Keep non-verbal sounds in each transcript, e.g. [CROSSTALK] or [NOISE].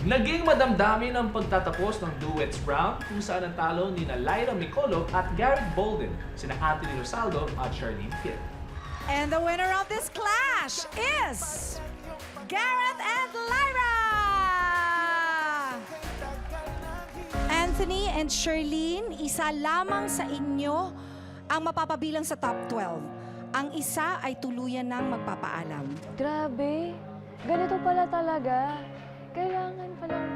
Naging madamdamin ang pagtatapos ng duets round kung saan ang talo ni na Lyra Micolov at Garrett Bolden, sina Anthony Rosaldo at Charlene Pitt. And the winner of this clash is Gareth and Lyra! Anthony and Charlene, isa lamang sa inyo ang mapapabilang sa top 12. Ang isa ay tuluyan ng magpapaalam. Grabe. Ganito pala talaga. Kailangan palang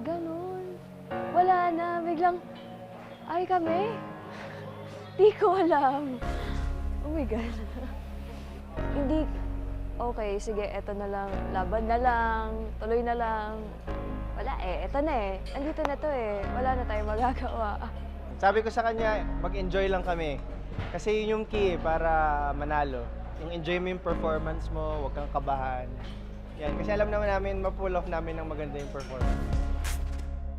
ganun. Wala na. Biglang, ay kami? [LAUGHS] Di ko alam. Oh my God. [LAUGHS] Hindi, okay, sige, eto na lang. Laban na lang. Tuloy na lang. Wala eh, eto na eh. Andito na to eh. Wala na tayong magagawa. Sabi ko sa kanya, mag-enjoy lang kami. Kasi yun yung key para manalo. Yung enjoy mo yung performance mo, huwag kang kabahan. Yan, kasi alam naman namin, ma-pull off namin ng maganda yung performance.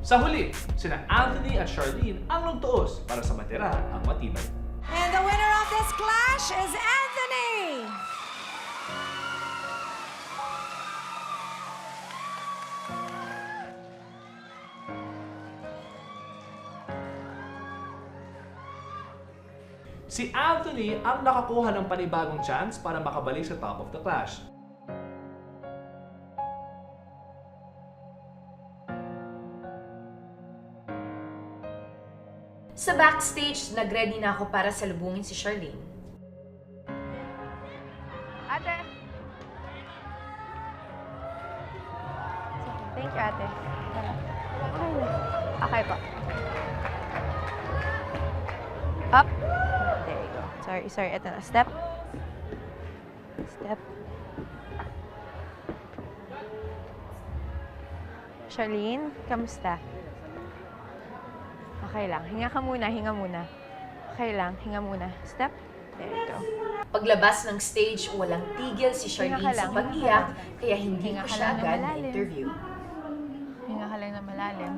Sa huli, sina Anthony at Charlene ang nagtuos para sa matira ang matibay. And the winner of this clash is Anthony! Si Anthony ang nakakuha ng panibagong chance para makabalik sa top of the clash. Sa backstage, nag-ready na ako para salubungin si Charlene. Ate! Thank you, ate. Okay na. Okay po. Up. There you go. Sorry, sorry. Ito na. Step. Step. Charlene, kamusta? Okay lang. Hinga ka muna, hinga muna. Okay lang, hinga muna. Step. There you go. Paglabas ng stage, walang tigil si Hinga Charlene sa lang, hinga ka pag-iyak, kaya hindi Hinga ko siya agad malalim. na-interview. Hinga ka lang na malalim.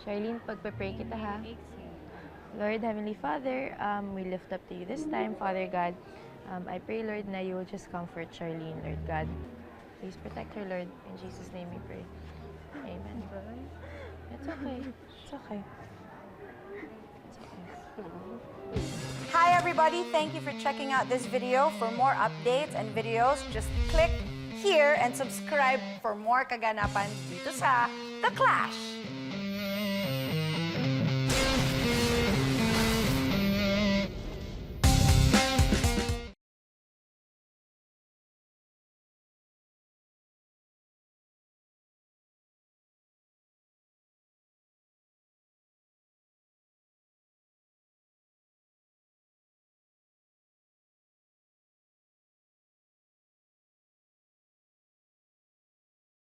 Charlene, pagpe-pray kita ha. Lord, Heavenly Father, um, we lift up to you this time, Father God. Um, I pray, Lord, na you will just comfort Charlene, Lord God. Please protect her, Lord. In Jesus' name we pray. Amen. Okay. It's okay. It's okay. Hi everybody, thank you for checking out this video. For more updates and videos, just click here and subscribe for more kaganapan dito sa The Clash.